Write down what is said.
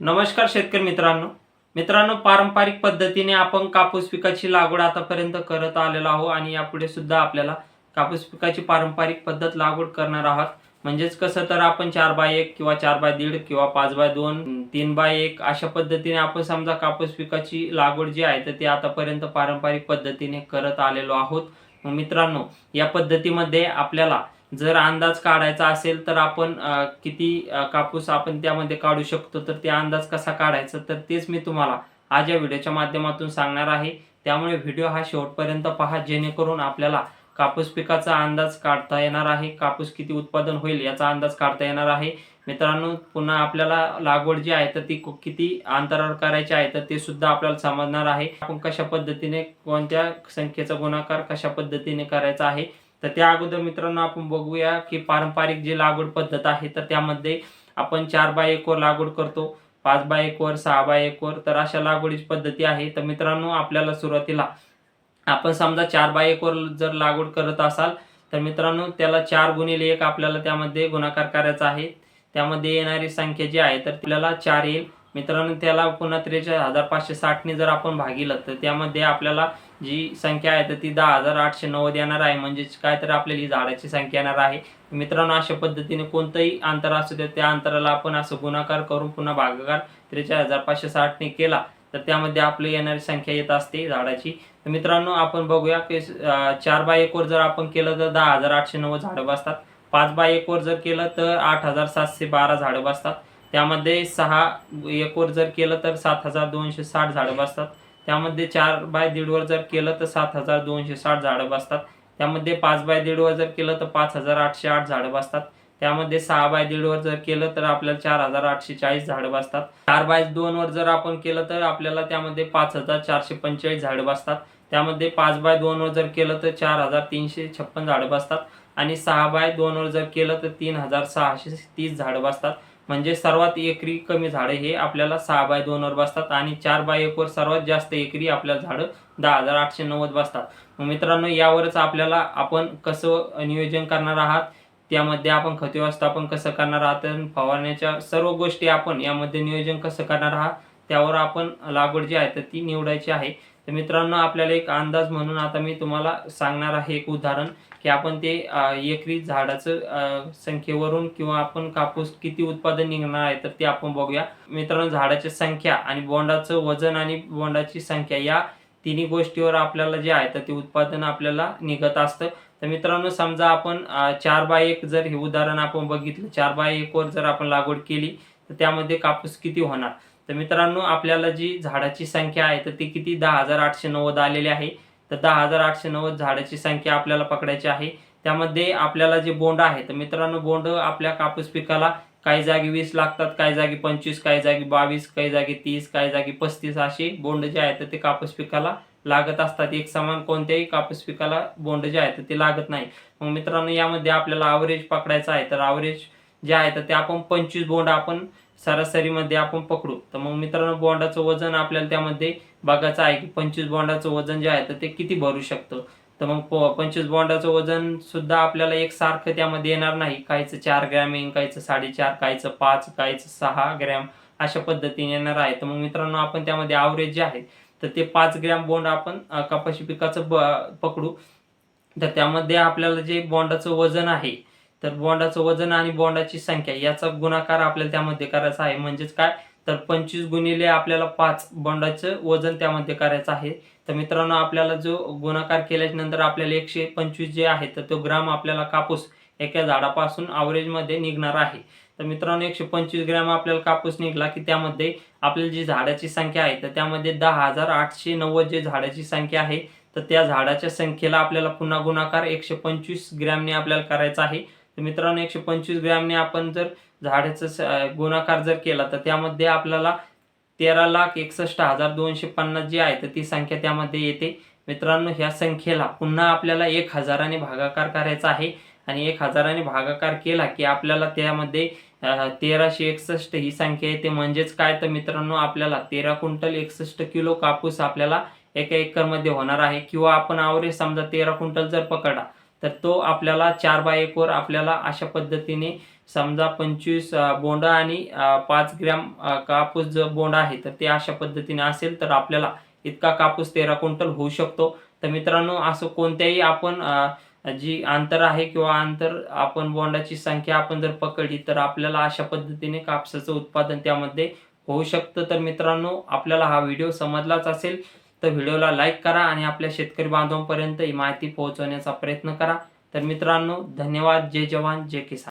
नमस्कार शेतकरी मित्रांनो. मित्रांनो पारंपरिक पद्धतीने आपण कापूस पिकाची लागवड आतापर्यंत करत आलेलो आहोत आणि यापुढे सुद्धा आपल्याला कापूस पिकाची पारंपरिक पद्धत लागवड करणार आहोत. म्हणजेच कसं तर आपण चार बाय एक किंवा चार बाय दीड किंवा पाच बाय दोन तीन बाय एक अशा पद्धतीने आपण समजा कापूस पिकाची लागवड जी आहे तर ती आतापर्यंत पारंपरिक पद्धतीने करत आलेलो आहोत. मित्रांनो या पद्धतीमध्ये आपल्याला जर अंदाज काढायचा असेल तर आपण किती कापूस आपण त्यामध्ये काढू शकतो तर ते अंदाज कसा काढायचा तर तेच मी तुम्हाला आज या व्हिडिओच्या माध्यमातून सांगणार आहे. त्यामुळे व्हिडिओ हा शेवटपर्यंत पहा जेणेकरून आपल्याला कापूस पिकाचा अंदाज काढता येणार आहे कापूस किती उत्पादन होईल याचा अंदाज काढता येणार आहे. मित्रांनो पुन्हा आपल्याला लागवड जी आहे तर ती किती अंतरावर करायची आहे तर ते सुद्धा आपल्याला समजणार आहे. आपण कशा पद्धतीने कोणत्या संख्येचा गुणाकार कशा पद्धतीने करायचा आहे तर त्या अगोदर मित्रांनो आपण बघूया की पारंपरिक जी लागवड पद्धत आहे तर त्यामध्ये आपण चार बाय एक वर लागवड करतो पाच बाय एक वर सहा बाय एक वर तर अशा लागवडीची पद्धती आहे. तर मित्रांनो आपल्याला सुरुवातीला आपण समजा चार बाय एक वर जर लागवड करत असाल तर मित्रांनो त्याला चार गुणिले एक आपल्याला त्यामध्ये गुणाकार करायचा आहे. त्यामध्ये येणारी संख्या जी आहे तर आपल्याला चार येईल. मित्रांनो त्याला पुन्हा त्रेचाळीस हजार पाचशे साठने जर आपण भागिलं तर त्यामध्ये आपल्याला जी संख्या आहे तर ती दहा हजार आठशे नव्वद येणार आहे. म्हणजेच काय तर आपल्याला ही झाडाची संख्या येणार आहे. मित्रांनो अशा पद्धतीने कोणतंही अंतर असू दे त्या अंतराला आपण असं गुणाकार करून पुन्हा भागाकार त्रेचाळीस हजार पाचशे साठने केला तर त्यामध्ये आपली येणारी संख्या येत असते झाडाची. तर मित्रांनो आपण बघूया की चार बाय एकवर जर आपण केलं तर दहा हजार आठशे नव्वद झाडं बसतात. पाच बाय एकवर जर केलं तर आठ हजार सातशे बारा झाडं बसतात. त्यामध्ये सहा एकवर जर केलं तर सात हजार दोनशे साठ झाडं बसतात. त्यामध्ये चार बाय दीडवर जर केलं तर सात हजार दोनशे साठ झाडं बसतात. त्यामध्ये पाच बाय दीडवर जर केलं तर पाच हजार आठशे आठ झाडं बसतात. त्यामध्ये सहा बाय दीडवर जर केलं तर आपल्याला चार हजार आठशे चाळीस झाडं बसतात. चार बाय दोनवर जर आपण केलं तर आपल्याला त्यामध्ये पाच हजार चारशे पंचेचाळीस झाडं बसतात. त्यामध्ये पाच बाय दोनवर जर केलं तर चार हजार तीनशे छप्पन झाडं बसतात. आणि सहा बाय दोनवर जर केलं तर तीन हजार सहाशे तीस झाडं बसतात. म्हणजे सर्वात एकरी कमी झाडं हे आपल्याला सहा बाय दोनवर बसतात आणि चार बाय एकवर सर्वात जास्त एकरी आपल्याला झाडं दहा हजार आठशे नव्वद बसतात. मग मित्रांनो यावरच आपल्याला आपण कसं नियोजन करणार आहात त्यामध्ये आपण खत व्यवस्थापन कसं करणार आहात आणि फवारण्याच्या सर्व गोष्टी आपण यामध्ये नियोजन कसं करणार आहात त्यावर आपण लागवड जी आहे तर ती निवडायची आहे. तर मित्रांनो आपल्याला एक अंदाज म्हणून आता मी तुम्हाला सांगणार आहे एक उदाहरण. की आपण ते एकरी झाडाचं संख्येवरून किंवा आपण कापूस किती उत्पादन निघणार आहे तर ते आपण बघूया. मित्रांनो झाडाची संख्या आणि बोंडाचं वजन आणि बोंडाची संख्या या तिन्ही गोष्टीवर आपल्याला जे आहे तर ते उत्पादन आपल्याला निघत असतं. तर मित्रांनो समजा आपण चार बाय एक जर हे उदाहरण आपण बघितलं चार बाय एकवर जर आपण लागवड केली तर त्यामध्ये कापूस किती होणार? तर मित्रांनो आपल्याला जी झाडाची संख्या आहे तर ती किती? दहा हजार आठशे नव्वद आलेली आहे. तर दहा हजार आठशे नव्वद झाडाची संख्या आपल्याला पकडायची आहे. त्यामध्ये आपल्याला जे बोंड आहे तर मित्रांनो बोंड आपल्या कापूस पिकाला काही जागी वीस लागतात काही जागी पंचवीस काही जागी बावीस काही जागी तीस काही जागी पस्तीस असे बोंड जे आहेत तर ते कापूस पिकाला लागत असतात. एक समान कोणत्याही कापूस पिकाला बोंड जे आहे तर ते लागत नाही. मग मित्रांनो यामध्ये आपल्याला आवरेज पकडायचं आहे तर आवरेज जे आहे तर ते आपण पंचवीस बोंड आपण सरासरीमध्ये आपण पकडू. तर मग मित्रांनो बोंडाचं वजन आपल्याला त्यामध्ये बघायचं आहे की पंचवीस बॉन्डाचं वजन जे आहे तर ते किती भरू शकतं? तर मग पंचवीस बॉन्डाचं वजन सुद्धा आपल्याला एक सारखं त्यामध्ये येणार नाही. काहीचं चार ग्रॅम येईन काहीचं साडेचार काहीचं पाच काहीचं सहा ग्रॅम अशा पद्धतीने येणार आहे. तर मग मित्रांनो आपण त्यामध्ये आवरेज जे आहे तर ते पाच ग्रॅम बोंड आपण कपाशी पिकाचं ब- पकडू. तर त्यामध्ये आपल्याला जे बॉन्डाचं वजन आहे तर बॉन्डाचं वजन आणि बोंडाची संख्या याचा गुणाकार आपल्याला त्यामध्ये करायचा आहे. म्हणजेच काय? तर पंचवीस गुणिले आपल्याला पाच बोंडाचं वजन त्यामध्ये करायचं आहे. तर मित्रांनो आपल्याला जो गुणाकार केल्याच्यानंतर आपल्याला एकशे पंचवीस जे आहे तर तो ग्राम आपल्याला कापूस एका झाडापासून आवरेजमध्ये निघणार आहे. तर मित्रांनो एकशे पंचवीस ग्रॅम आपल्याला कापूस निघला की त्यामध्ये आपल्याला जी झाडाची संख्या आहे तर त्यामध्ये दहा हजार आठशे नव्वद जे झाडाची संख्या आहे तर त्या झाडाच्या संख्येला आपल्याला पुन्हा गुणाकार एकशे पंचवीस ग्रॅमने आपल्याला करायचा आहे. तर मित्रांनो एकशे पंचवीस ग्रॅमने आपण जर झाडाचा गुणाकार जर केला तर त्यामध्ये आपल्याला तेरा लाख एकसष्ट हजार दोनशे पन्नास जी आहे तर ती संख्या त्यामध्ये येते. मित्रांनो ह्या संख्येला पुन्हा आपल्याला एक हजाराने भागाकार करायचा आहे आणि एक हजाराने भागाकार केला की आपल्याला त्यामध्ये तेराशे एकसष्ट ही संख्या येते. म्हणजेच काय? तर मित्रांनो आपल्याला तेरा क्विंटल एकसष्ट किलो कापूस आपल्याला एका एकरमध्ये होणार आहे. किंवा आपण आवरेज समजा तेरा क्विंटल जर पकडा तर तो आपल्याला चार बाय एकवर आपल्याला अशा पद्धतीने समजा पंचवीस बोंडा आणि पाच ग्रॅम कापूस जो बोंडा आहे तर ते अशा पद्धतीने असेल तर आपल्याला इतका कापूस तेरा क्विंटल होऊ शकतो. तर मित्रांनो असं कोणत्याही आपण जी अंतर आहे किंवा अंतर आपण बोंडाची संख्या आपण जर पकडली तर आपल्याला अशा पद्धतीने कापसाचं उत्पादन त्यामध्ये होऊ शकतं. तर मित्रांनो आपल्याला हा व्हिडिओ समजलाच असेल. तर व्हिडिओला लाईक करा आणि आपल्या शेतकरी बांधवांपर्यंत ही माहिती पोहोचवण्याचा प्रयत्न करा. तर मित्रांनो धन्यवाद. जय जवान जय किसान.